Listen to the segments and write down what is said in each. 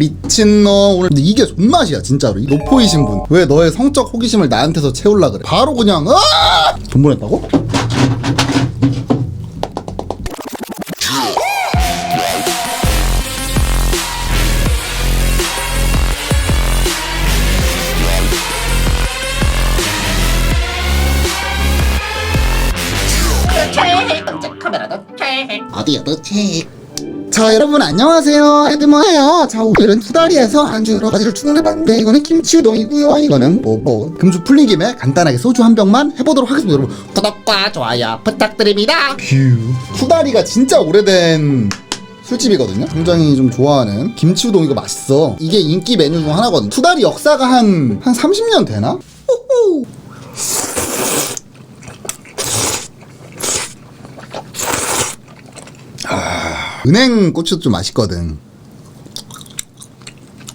미친놈 오늘 근데 이게 존맛이야 진짜로. 이 노포이신 분. 왜 너의 성적 호기심을 나한테서 채울라 그래? 바로 그냥 아! 돈 보냈다고? 어디야 너책 자 여러분 안녕하세요. 에드머예요. 자 오늘은 투다리에서 안주 여러 가지를 주문해봤는데 이거는 김치 우동이고요. 이거는 뭐뭐 금주 풀린 김에 간단하게 소주 한 병만 해보도록 하겠습니다 여러분. 구독과 좋아요 부탁드립니다. 휴. 투다리가 진짜 오래된 술집이거든요. 굉장히 좀 좋아하는 김치 우동 이거 맛있어. 이게 인기 메뉴 중 하나거든. 투다리 역사가 한 한 30년 되나? 호호. 은행 고추도 좀 맛있거든.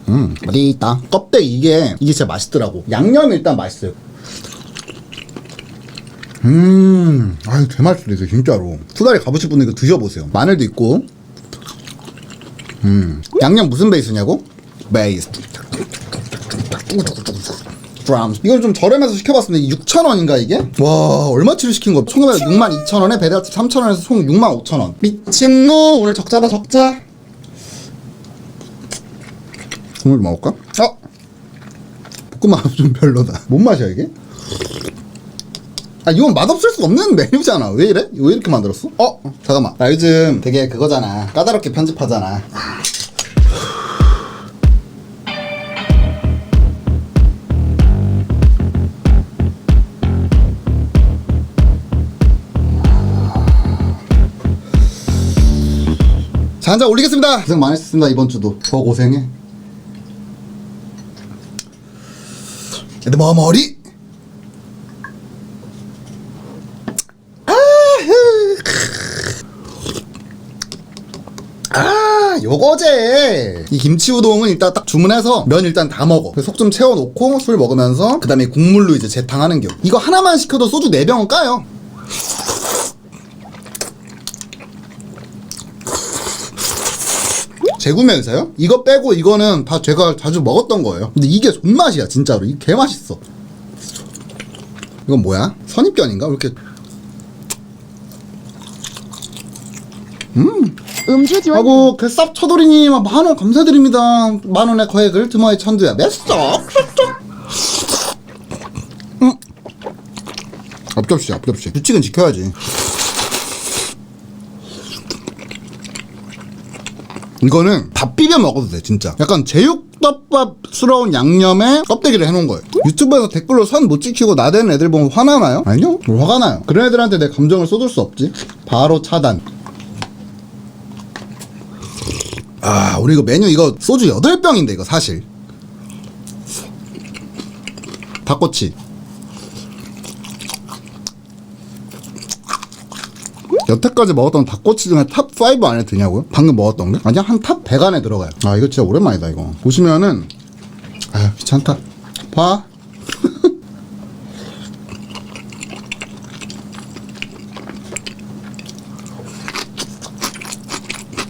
음, 맛있다. 껍데기 이게 이게 진짜 맛있더라고. 양념이 일단 맛있어요. 음, 아유 개맛있어 이거 진짜로. 투다리 가보실 분은 이거 드셔보세요. 마늘도 있고. 음, 양념 무슨 베이스냐고? 베이스. 브라운스. 이걸 좀 저렴해서 시켜봤습니다. 6,000원인가 이게? 와 얼마치를 시킨 거? 총 62,000원에 배달팁 3,000원에서 총 65,000원. 미친놈 오늘 적자다 적자. 국물 좀 먹을까? 어? 볶음밥 좀 별로다. 뭔 맛이야 이게? 아 이건 맛없을 수 없는 메뉴잖아. 왜 이래? 왜 이렇게 만들었어? 어? 잠깐만. 나 요즘 되게 그거잖아. 까다롭게 편집하잖아. 자, 한잔 올리겠습니다. 고생 많으셨습니다, 이번 주도. 더 고생해. 근데 뭐 머리? 아, 요거제. 이 김치 우동은 일단 딱 주문해서 면 일단 다 먹어. 속 좀 채워놓고 술 먹으면서 그 다음에 국물로 이제 재탕하는 겨. 이거 하나만 시켜도 소주 4병은 까요. 재구매 의사요? 이거 빼고 이거는 다 제가 자주 먹었던 거예요. 근데 이게 존맛이야, 진짜로. 이게 개맛있어. 이건 뭐야? 선입견인가? 왜 이렇게. 음주 지원 하고, 그 쌉처돌이님, 만원 감사드립니다. 만원의 거액을 드머의 천두야. 몇 썩? 음. 앞접시, 앞접시. 규칙은 지켜야지. 이거는 밥 비벼 먹어도 돼 진짜. 약간 제육덮밥스러운 양념에 껍데기를 해놓은 거예요. 유튜브에서 댓글로 선 못 지키고 나대는 애들 보면 화나나요? 아니요. 뭘 화가 나요. 그런 애들한테 내 감정을 쏟을 수 없지. 바로 차단. 아 우리 이거 메뉴 이거 소주 8병인데 이거 사실. 닭꼬치 여태까지 먹었던 닭꼬치 중에 탑 5 안에 드냐고요? 방금 먹었던 게? 아니야 한 탑 100 안에 들어가요 아 이거 진짜 오랜만이다 이거 보시면은 아유 귀찮다 봐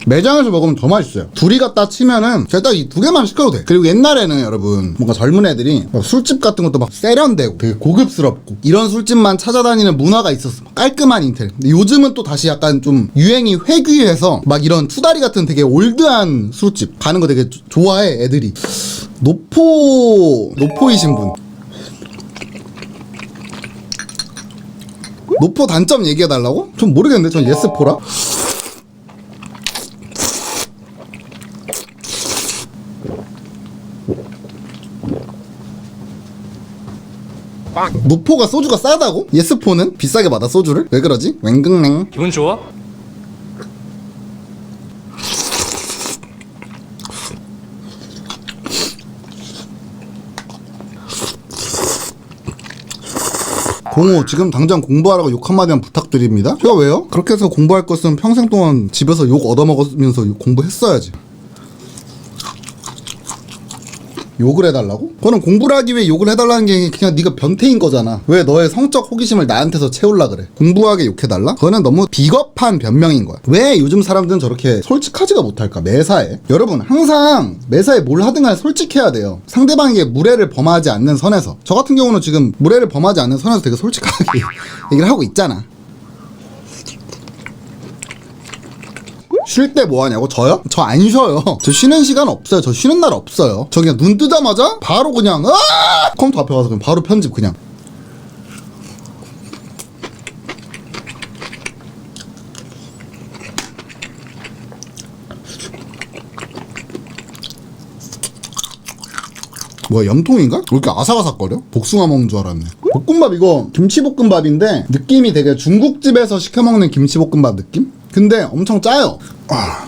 매장에서 먹으면 더 맛있어요. 둘이 갖다 치면은 제가 딱 이 두 개만 시켜도 돼. 그리고 옛날에는 여러분 뭔가 젊은 애들이 막 술집 같은 것도 막 세련되고 되게 고급스럽고 이런 술집만 찾아다니는 문화가 있었어. 깔끔한 인테리어. 근데 요즘은 또 다시 약간 좀 유행이 회귀해서 막 이런 투다리 같은 되게 올드한 술집 가는 거 되게 조- 좋아해 애들이. 노포 노포이신 분. 노포 단점 얘기해 달라고? 좀 모르겠는데 전 예스포라. 노포가 소주가 싸다고? 예스포는 비싸게 받아 소주를? 왜 그러지? 웽긍냉 기분 좋아? 공호 지금 당장 공부하라고 욕 한마디만 부탁드립니다 제가 왜요? 그렇게 해서 공부할 것은 평생 동안 집에서 욕 얻어먹으면서 공부했어야지 욕을 해달라고? 그거는 공부를 하기 위해 욕을 해달라는 게 그냥 네가 변태인 거잖아. 왜 너의 성적 호기심을 나한테서 채울라 그래? 공부하게 욕해달라? 그거는 너무 비겁한 변명인 거야. 왜 요즘 사람들은 저렇게 솔직하지가 못할까? 매사에. 여러분 항상 매사에 뭘 하든 간에 솔직해야 돼요. 상대방에게 무례를 범하지 않는 선에서. 저 같은 경우는 지금 무례를 범하지 않는 선에서 되게 솔직하게 얘기를 하고 있잖아. 쉴 때 뭐 하냐고? 저요? 저 안 쉬어요. 저 쉬는 시간 없어요. 저 쉬는 날 없어요. 저 그냥 눈 뜨자마자 바로 그냥 아! 컴퓨터 앞에 가서 그냥 바로 편집 그냥. 뭐야 염통인가? 왜 이렇게 아삭아삭거려? 복숭아 먹는 줄 알았네 볶음밥 이거 김치볶음밥인데 느낌이 되게 중국집에서 시켜먹는 김치볶음밥 느낌? 근데 엄청 짜요 아.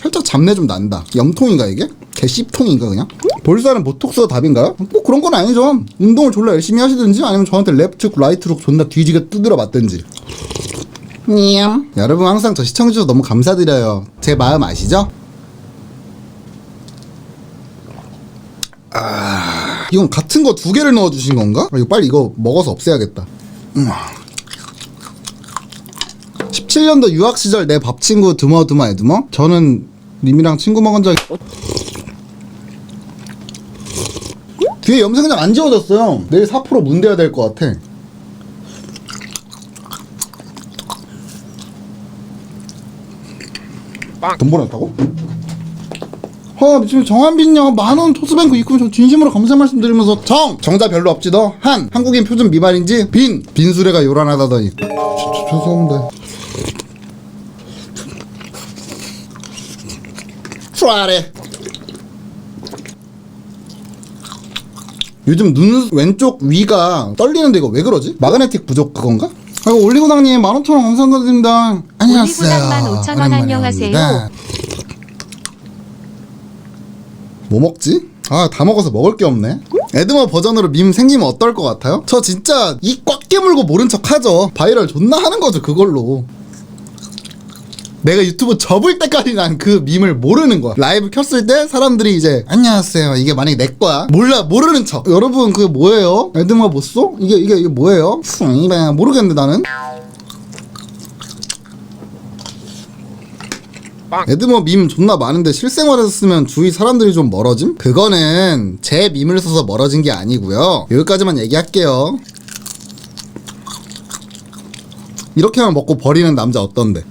살짝 잡내 좀 난다 염통인가 이게? 개씹통인가 그냥? 볼살은 보톡스가 답인가요? 꼭 그런 건 아니죠 운동을 졸라 열심히 하시든지 아니면 저한테 레프트 라이트로 존나 뒤지게 두드려 맞든지 냠. 여러분 항상 저 시청해주셔서 너무 감사드려요 제 마음 아시죠? 이건 같은 거 두 개를 넣어주신 건가? 아, 이거 빨리 이거 먹어서 없애야겠다. 음. 17년도 유학 시절 내 밥 친구 드머드머 에드머? 저는 님이랑 친구 먹은 적 뒤에 염색약 안 지워졌어요. 내일 4% 문대야 될 것 같아. 돈 보냈다고? 어, 지금 정한빈요 만원 토스뱅크 입금 저 진심으로 감사 말씀드리면서 정 정자 별로 없지 너 한 한국인 표준 미만인지 빈 빈수레가 요란하다더니 죄송합니다 슈아레 요즘 눈 왼쪽 위가 떨리는데 이거 왜 그러지? 마그네틱 부족 그건가? 아이고 올리고당님 만오천원 감사드립니다 안녕하세요 올리고당 15,000원 안녕하세요. 오랜만입니다. 뭐 먹지? 아, 다 먹어서 먹을 게 없네. 에드머 버전으로 밈 생기면 어떨 것 같아요? 저 진짜 이 꽉 깨물고 모른 척 하죠. 바이럴 존나 하는 거죠, 그걸로. 내가 유튜브 접을 때까지 난 그 밈을 모르는 거야. 라이브 켰을 때 사람들이 이제 안녕하세요. 이게 만약에 내 거야. 몰라 모르는 척. 여러분 그게 뭐예요? 에드머 못 써? 이게 이게 이게 뭐예요? 이봐 모르겠는데 나는. 에드머 밈 존나 많은데 실생활에서 쓰면 주위 사람들이 좀 멀어짐? 그거는 제 밈을 써서 멀어진 게 아니고요. 여기까지만 얘기할게요. 이렇게만 먹고 버리는 남자 어떤데?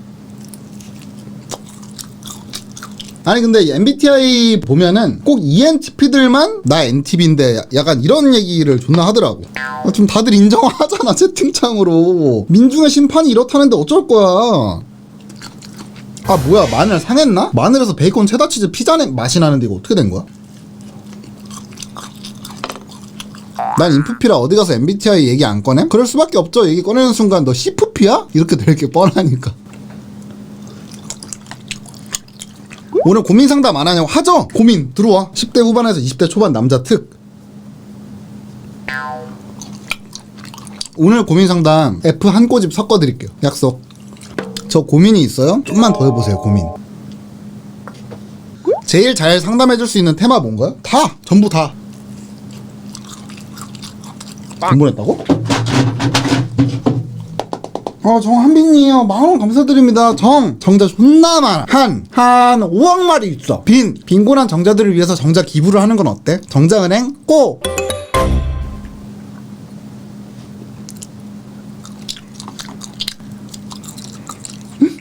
아니 근데 MBTI 보면은 꼭 ENTP들만 나 NTP인데 약간 이런 얘기를 존나 하더라고. 아, 좀 다들 인정하잖아 채팅창으로. 민중의 심판이 이렇다는데 어쩔 거야. 아 뭐야 마늘 상했나? 마늘에서 베이컨 체다 치즈 피자 내 맛이 나는데 이거 어떻게 된 거야? 난 인프피라 어디 가서 MBTI 얘기 안 꺼내? 그럴 수밖에 없죠 얘기 꺼내는 순간 너 C프피야? 이렇게 될 게 뻔하니까 오늘 고민 상담 안 하냐고 하죠? 고민 들어와 10대 후반에서 20대 초반 남자 특 오늘 고민 상담 F 한 꼬집 섞어 드릴게요 약속 저 고민이 있어요? 좀만 더 해보세요 고민 제일 잘 상담해 줄 수 있는 테마 뭔가요? 다! 전부 다! 돈 보냈다고? 어, 정한빈이요. 만원 감사드립니다. 정, 정자 존나 많아. 한, 한 5억 마리 있어. 빈, 빈곤한 정자들을 위해서 정자 기부를 하는 건 어때? 정자은행, 꼭!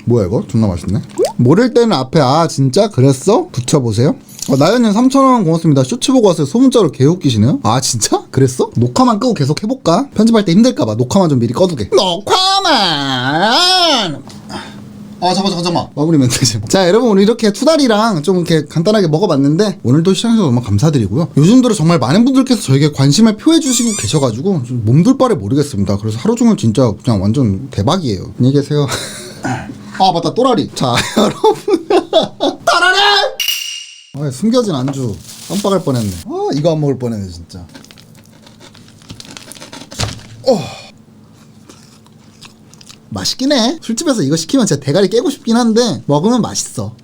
뭐야 이거? 존나 맛있네. 모를 때는 앞에 아 진짜 그랬어? 붙여보세요. 어, 나연님 3,000원 고맙습니다. 쇼츠 보고 왔어요. 소문자로 개웃기시네요. 아 진짜? 그랬어? 녹화만 끄고 계속 해볼까? 편집할 때 힘들까봐 녹화만 좀 미리 꺼두게. 녹화 만! 아 잠깐 잠깐 잠깐 마무리 멘트 좀. 자 여러분 오늘 이렇게 투다리랑 좀 이렇게 간단하게 먹어봤는데 오늘도 시청해주셔서 너무 감사드리고요. 요즘 들어 정말 많은 분들께서 저에게 관심을 표해주시고 계셔가지고 좀 몸둘 바를 모르겠습니다. 그래서 하루 종일 진짜 그냥 완전 대박이에요. 안녕히 계세요. 아 맞다. 또라리. 자 여러분. 또라리 아 숨겨진 안주. 깜빡할 뻔했네. 아 이거 안 먹을 뻔했네 진짜. 어 맛있긴 해 술집에서 이거 시키면 진짜 대가리 깨고 싶긴 한데 먹으면 맛있어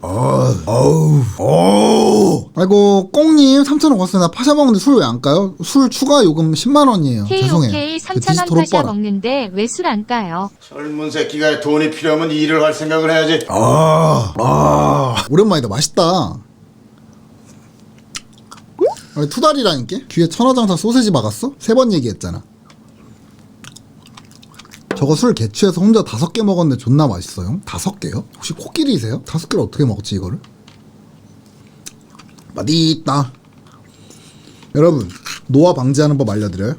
어우, 어우. 아이고, 꽁님 3,000원 왔으나 파샤 먹는데 술 왜 안 까요? 술 추가 요금 10만 원이에요. 죄송해요. KOK 그 3,000원 디지털 파샤 오빠라. 먹는데 왜 술 안 까요? 젊은 새끼가 돈이 필요하면 일을 할 생각을 해야지. 아, 아. 오랜만이다. 맛있다. 아니, 투다리라니까? 귀에 천하장사 소세지 박았어? 세 번 얘기했잖아. 저거 술 개취해서 혼자 다섯 개 먹었는데 존나 맛있어요. 다섯 개요? 혹시 코끼리세요? 다섯 개를 어떻게 먹었지 이거를? 맛있다. 여러분 노화 방지하는 법 알려드려요.